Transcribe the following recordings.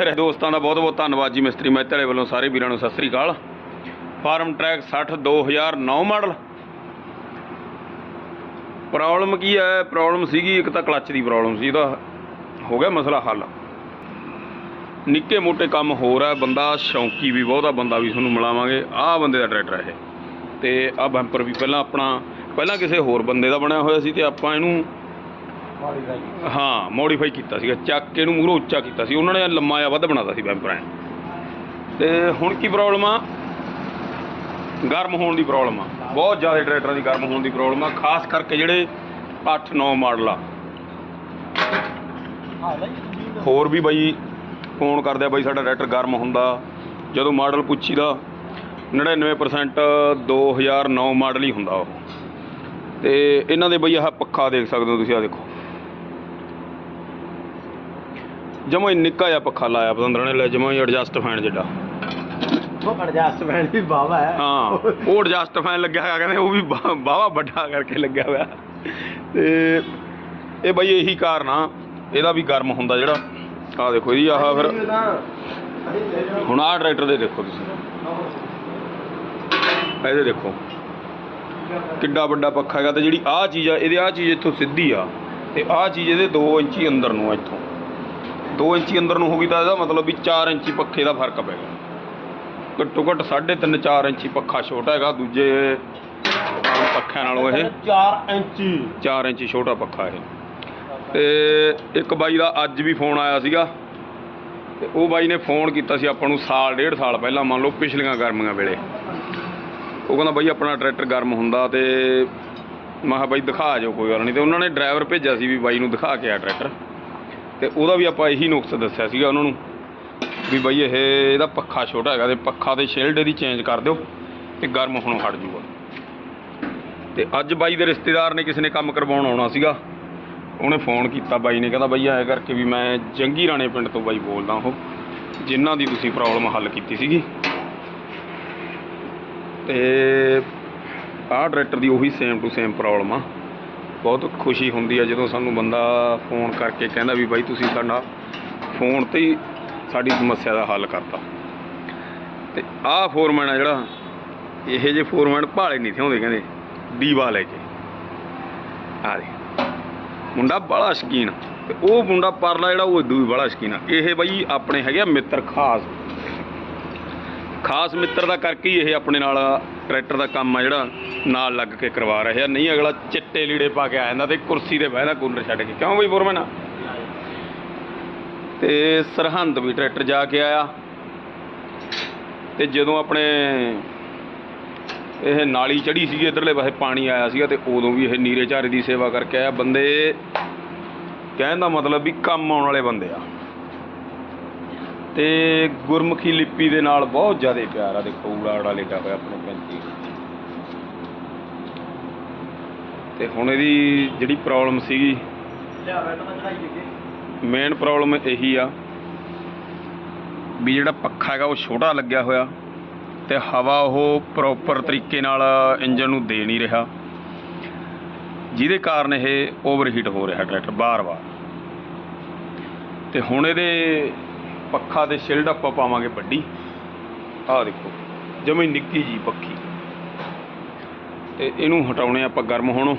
ਮੇਰੇ ਦੋਸਤਾਂ ਦਾ ਬਹੁਤ ਬਹੁਤ ਧੰਨਵਾਦ ਜੀ ਮਿਸਤਰੀ ਮਹਿਤੇ ਵਾਲੇ ਵੱਲੋਂ ਸਾਰੇ ਵੀਰਾਂ ਨੂੰ ਸਤਿ ਸ੍ਰੀ ਅਕਾਲ। Farmtrac 60 2009 model. ਪ੍ਰੋਬਲਮ ਕੀ ਹੈ? ਪ੍ਰੋਬਲਮ ਸੀਗੀ, ਇੱਕ ਤਾਂ ਕਲੱਚ ਦੀ ਪ੍ਰੋਬਲਮ ਸੀ, ਇਹਦਾ ਹੋ ਗਿਆ ਮਸਲਾ ਹੱਲ। ਨਿੱਕੇ ਮੋਟੇ ਕੰਮ ਹੋਰ ਹੈ, ਬੰਦਾ ਸ਼ੌਂਕੀ ਵੀ ਬਹੁਤਾ, ਬੰਦਾ ਵੀ ਤੁਹਾਨੂੰ ਮਿਲਾਵਾਂਗੇ। ਆਹ ਬੰਦੇ ਦਾ ਟਰੈਕਟਰ ਹੈ ਇਹ। ਤੇ ਆਹ ਬੰਪਰ ਵੀ ਪਹਿਲਾਂ ਆਪਣਾ, ਪਹਿਲਾਂ ਕਿਸੇ ਹੋਰ ਬੰਦੇ ਦਾ ਬਣਿਆ ਹੋਇਆ ਸੀ ਤੇ ਆਪਾਂ ਇਹਨੂੰ ਹਾਂ ਮੋਡੀਫਾਈ ਕੀਤਾ ਸੀਗਾ ਚੱਕ ਕੇ ਇਹਨੂੰ ਮੂਹਰੋਂ ਉੱਚਾ ਕੀਤਾ ਸੀ। ਉਹਨਾਂ ਨੇ ਲੰਮਾ ਜਿਹਾ ਵੱਧ ਬਣਾਤਾ ਸੀ ਬੈਂਪਰ ਐ ਤੇ ਹੁਣ ਕੀ ਪ੍ਰੋਬਲਮ ਆ? ਗਰਮ ਹੋਣ ਦੀ ਪ੍ਰੋਬਲਮ ਆ। ਬਹੁਤ ਜ਼ਿਆਦਾ ਟਰੈਕਟਰਾਂ ਦੀ ਗਰਮ ਹੋਣ ਦੀ ਪ੍ਰੋਬਲਮ ਆ ਖਾਸ ਕਰਕੇ ਜਿਹੜੇ 8-9 ਮਾਡਲ ਆ। ਹੋਰ ਵੀ ਬਾਈ ਫੋਨ ਕਰਦੇ ਆ ਬਾਈ ਸਾਡਾ ਟਰੈਕਟਰ ਗਰਮ ਹੁੰਦਾ। ਜਦੋਂ ਮਾਡਲ ਪੁੱਛੀਦਾ 99% 2009 ਮਾਡਲ ਹੀ ਹੁੰਦਾ ਉਹ। ਤੇ ਇਹਨਾਂ ਦੇ ਬਈ ਆਹ ਪੱਖਾ ਦੇਖ ਸਕਦੇ ਹੋ ਤੁਸੀਂ ਆ ਦੇਖੋ। ਜਮਾ ਹੀ ਨਿੱਕਾ ਜਿਹਾ ਪੱਖਾ ਲਾਇਆ ਪਤੰਦਰਾਂ ਨੇ ਲੈ ਜਮਾ ਹੀ ਐਡਜਸਟ ਫੈਨ ਜਿੱਡਾ ਉਹ ਐਡਜਸਟਮੈਂਟ ਵੀ ਬਾਵਾ ਹੈ। ਹਾਂ ਉਹ ਐਡਜਸਟ ਫੈਨ ਲੱਗਿਆ ਹੋਇਆ ਕਹਿੰਦੇ ਉਹ ਵੀ ਬਾਵਾ ਵੱਡਾ ਕਰਕੇ ਲੱਗਿਆ ਹੋਇਆ। ਤੇ ਇਹ ਬਈ ਇਹੀ ਕਾਰਨ ਆ ਇਹਦਾ ਵੀ ਗਰਮ ਹੁੰਦਾ ਜਿਹੜਾ। ਆਹ ਦੇਖੋ ਇਹਦੀ ਆਹ ਫਿਰ ਹੁਣ ਆਹ ਟਰੈਕਟਰ ਦੇ ਦੇਖੋ ਤੁਸੀਂ। ਇਹਦੇ ਦੇਖੋ। ਕਿੱਡਾ ਵੱਡਾ ਪੱਖਾ ਹੈਗਾ ਤੇ ਜਿਹੜੀ ਆਹ ਚੀਜ਼ ਆ ਇਹਦੇ ਆਹ ਚੀਜ਼ ਇੱਥੋਂ ਸਿੱਧੀ ਆ। ਤੇ ਆਹ ਚੀਜ਼ ਇਹਦੇ 2 ਇੰਚੀ ਅੰਦਰ ਨੂੰ ਆ ਇੱਥੋਂ। 2 ਇੰਚੀ ਅੰਦਰ ਨੂੰ ਹੋ ਗਈ ਤਾਂ ਇਹਦਾ ਮਤਲਬ ਵੀ 4 ਇੰਚੀ ਪੱਖੇ ਦਾ ਫ਼ਰਕ ਪੈ ਗਿਆ। ਘੱਟੋ ਘੱਟ 3.5 4 ਇੰਚੀ ਪੱਖਾ ਛੋਟਾ ਹੈਗਾ ਦੂਜੇ ਆਮ ਪੱਖਿਆਂ ਨਾਲੋਂ ਇਹ। 4 ਇੰਚੀ। 4 ਇੰਚੀ ਛੋਟਾ ਪੱਖਾ ਇਹ। ਤੇ ਇੱਕ ਬਾਈ ਦਾ ਅੱਜ ਵੀ ਫੋਨ ਆਇਆ ਸੀਗਾ। ਤੇ ਉਹ ਬਾਈ ਨੇ ਫੋਨ ਕੀਤਾ ਸੀ ਆਪਾਂ ਨੂੰ ਸਾਲ ਡੇਢ ਸਾਲ ਪਹਿਲਾਂ ਮੰਨ ਲਓ ਪਿਛਲੀਆਂ ਗਰਮੀਆਂ ਵੇਲੇ। ਉਹ ਕਹਿੰਦਾ ਬਾਈ ਆਪਣਾ ਟਰੈਕਟਰ ਗਰਮ ਹੁੰਦਾ ਤੇ ਮੈਂ ਕਿਹਾ ਬਾਈ ਦਿਖਾ ਜਾਓ ਕੋਈ ਗੱਲ ਨਹੀਂ। ਤੇ ਉਹਨਾਂ ਨੇ ਡਰਾਈਵਰ ਭੇਜਿਆ ਸੀ ਵੀ ਬਾਈ ਨੂੰ ਦਿਖਾ ਕੇ ਆ ਟਰੈਕਟਰ। ਤੇ ਉਹਦਾ ਵੀ ਆਪਾਂ ਇਹੀ ਨੁਕਸ ਦੱਸਿਆ ਸੀਗਾ ਉਹਨਾਂ ਨੂੰ ਵੀ ਬਾਈ ਇਹ ਇਹਦਾ ਪੱਖਾ ਛੋਟਾ ਹੈਗਾ ਤੇ ਪੱਖਾ ਤੇ ਸ਼ਿਲਡ ਇਹਦੀ ਚੇਂਜ ਕਰ ਦਿਓ ਤੇ ਗਰਮ ਹੋਣੋਂ ਹਟ ਜੂਗਾ। ਤੇ ਅੱਜ ਬਾਈ ਦੇ ਰਿਸ਼ਤੇਦਾਰ ਨੇ ਕਿਸੇ ਨੇ ਕੰਮ ਕਰਵਾਉਣ ਆਉਣਾ ਸੀਗਾ, ਉਹਨੇ ਫੋਨ ਕੀਤਾ ਬਾਈ ਨੇ, ਕਹਿੰਦਾ ਬਾਈ ਐਂ ਕਰਕੇ ਵੀ ਮੈਂ ਜੰਗੀ ਰਾਣੇ ਪਿੰਡ ਤੋਂ ਬਾਈ ਬੋਲਦਾ ਉਹ, ਜਿਨ੍ਹਾਂ ਦੀ ਤੁਸੀਂ ਪ੍ਰੋਬਲਮ ਹੱਲ ਕੀਤੀ ਸੀਗੀ। ਤੇ ਆਹ ਡਾਇਰੈਕਟਰ ਦੀ ਉਹੀ ਸੇਮ ਟੂ ਸੇਮ ਪ੍ਰੋਬਲਮ ਆ। ਬਹੁਤ ਖੁਸ਼ੀ ਹੁੰਦੀ ਆ ਜਦੋਂ ਸਾਨੂੰ ਬੰਦਾ ਫੋਨ ਕਰਕੇ ਕਹਿੰਦਾ ਵੀ ਬਾਈ ਤੁਸੀਂ ਸਾਡਾ ਫੋਨ ਤੇ ਹੀ ਸਾਡੀ ਸਮੱਸਿਆ ਦਾ ਹੱਲ ਕਰਤਾ। ਤੇ ਆਹ ਫੋਰਮੈਨ ਆ ਜਿਹੜਾ, ਇਹ ਜੇ ਫੋਰਮੈਨ ਭਾਲੇ ਨਹੀਂ ਥਿਆਉਂਦੇ ਕਹਿੰਦੇ, ਦੀਵਾ ਲੈ ਕੇ। ਆ ਦੇ ਮੁੰਡਾ ਬੜਾ ਸ਼ਕੀਨ, ਤੇ ਉਹ ਮੁੰਡਾ ਪਰਲਾ ਜਿਹੜਾ, ਉਹ ਇਦੂ ਵੀ ਬੜਾ ਸ਼ਕੀਨ ਆ। ਇਹ ਬਾਈ ਆਪਣੇ ਹੈਗੇ ਆ ਮਿੱਤਰ ਖਾਸ। ਖਾਸ ਮਿੱਤਰ ਦਾ ਕਰਕੇ ਹੀ ਇਹ ਆਪਣੇ ਨਾਲ ਟਰੈਕਟਰ ਦਾ ਕੰਮ ਆ ਜਿਹੜਾ। ਨਾਲ ਲੱਗ ਕੇ ਕਰਵਾ ਰਹੇ ਆ। ਨਹੀਂ, ਅਗਲਾ ਚਿੱਟੇ ਲੀੜੇ ਪਾ ਕੇ ਆ ਜਾਂਦਾ ਤੇ ਕੁਰਸੀ ਤੇ ਬਹਿਦਾ ਕੂਲਰ ਛੱਡ ਕੇ। ਕਿਉਂ ਬਈ ਫੋਰਮੈਨ ਤੇ ਸਰਹੰਦ ਵੀ ਟਰੈਕਟਰ ਜਾ ਕੇ ਆਇਆ। ਤੇ ਜਦੋਂ ਆਪਣੇ ਇਹ ਨਾਲੀ ਚੜੀ ਸੀਗੀ, ਇਧਰਲੇ ਪਾਸੇ ਪਾਣੀ ਆਇਆ ਸੀਗਾ ਤੇ ਉਦੋਂ ਵੀ ਇਹ ਨੀਰੇ ਝਾਰੇ ਦੀ ਸੇਵਾ ਕਰਕੇ ਆਇਆ। ਬੰਦੇ, ਕਹਿਣ ਦਾ ਮਤਲਬ ਵੀ ਕੰਮ ਆਉਣ ਵਾਲੇ ਬੰਦੇ ਆ। ਤੇ ਗੁਰਮੁਖੀ ਲਿਪੀ ਦੇ ਨਾਲ ਬਹੁਤ ਜ਼ਿਆਦਾ ਪਿਆਰ ਆ। ਦੇਖੋ ਊੜਾ ਲਿਖਿਆ ਹੋਇਆ ਆਪਣੇ ਪੈਂਤੀ। ਤੇ ਹੁਣ ਇਹਦੀ ਜਿਹੜੀ ਪ੍ਰੋਬਲਮ ਸੀਗੀ ਮੇਨ ਪ੍ਰੋਬਲਮ ਇਹੀ ਆ ਵੀ ਜਿਹੜਾ ਪੱਖਾ ਹੈਗਾ ਉਹ ਛੋਟਾ ਲੱਗਿਆ ਹੋਇਆ ਤੇ ਹਵਾ ਉਹ ਪ੍ਰੋਪਰ ਤਰੀਕੇ ਨਾਲ ਇੰਜਨ ਨੂੰ ਦੇ ਨਹੀਂ ਰਿਹਾ। ਜਿਹਦੇ ਕਾਰਨ ਇਹ ਓਵਰਹੀਟ ਹੋ ਰਿਹਾ ਟਰੈਕਟਰ ਬਾਰ-ਬਾਰ। ਤੇ ਹੁਣ ਇਹਦੇ ਪੱਖਾ ਤੇ ਸ਼ਿਲਡ ਆਪਾਂ ਪਾਵਾਂਗੇ ਵੱਡੀ। ਆਹ ਦੇਖੋ ਜਮੀ ਨਿੱਕੀ ਜੀ ਪੱਖੀ। ਤੇ ਇਹਨੂੰ ਹਟਾਉਣੇ ਆਪਾਂ ਗਰਮ ਹੋਣੋਂ।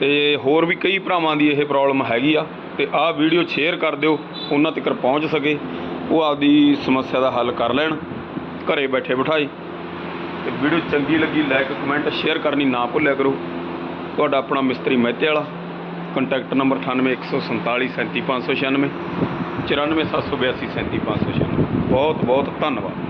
ਤੇ ਹੋਰ ਵੀ ਕਈ ਭਰਾਵਾਂ ਦੀ ਇਹ ਪ੍ਰੋਬਲਮ ਹੈਗੀ ਆ, ਤੇ ਆਹ ਵੀਡੀਓ ਸ਼ੇਅਰ ਕਰ ਦਿਓ, ਉਹਨਾਂ ਤੱਕ ਪਹੁੰਚ ਸਕੇ, ਉਹ ਆਪਦੀ ਸਮੱਸਿਆ ਦਾ ਹੱਲ ਕਰ ਲੈਣ, ਘਰੇ ਬੈਠੇ ਬਿਠਾਈ ਤੇ ਵੀਡੀਓ ਚੰਗੀ ਲੱਗੀ ਲਾਈਕ ਕਮੈਂਟ ਸ਼ੇਅਰ ਕਰਨੀ ਨਾ ਭੁੱਲਿਆ ਕਰੋ। ਤੁਹਾਡਾ ਆਪਣਾ ਮਿਸਤਰੀ ਮਹਿਤੇ ਵਾਲਾ ਕੰਟੈਕਟ ਨੰਬਰ 9814477596 94782 37596 ਬਹੁਤ ਬਹੁਤ ਧੰਨਵਾਦ।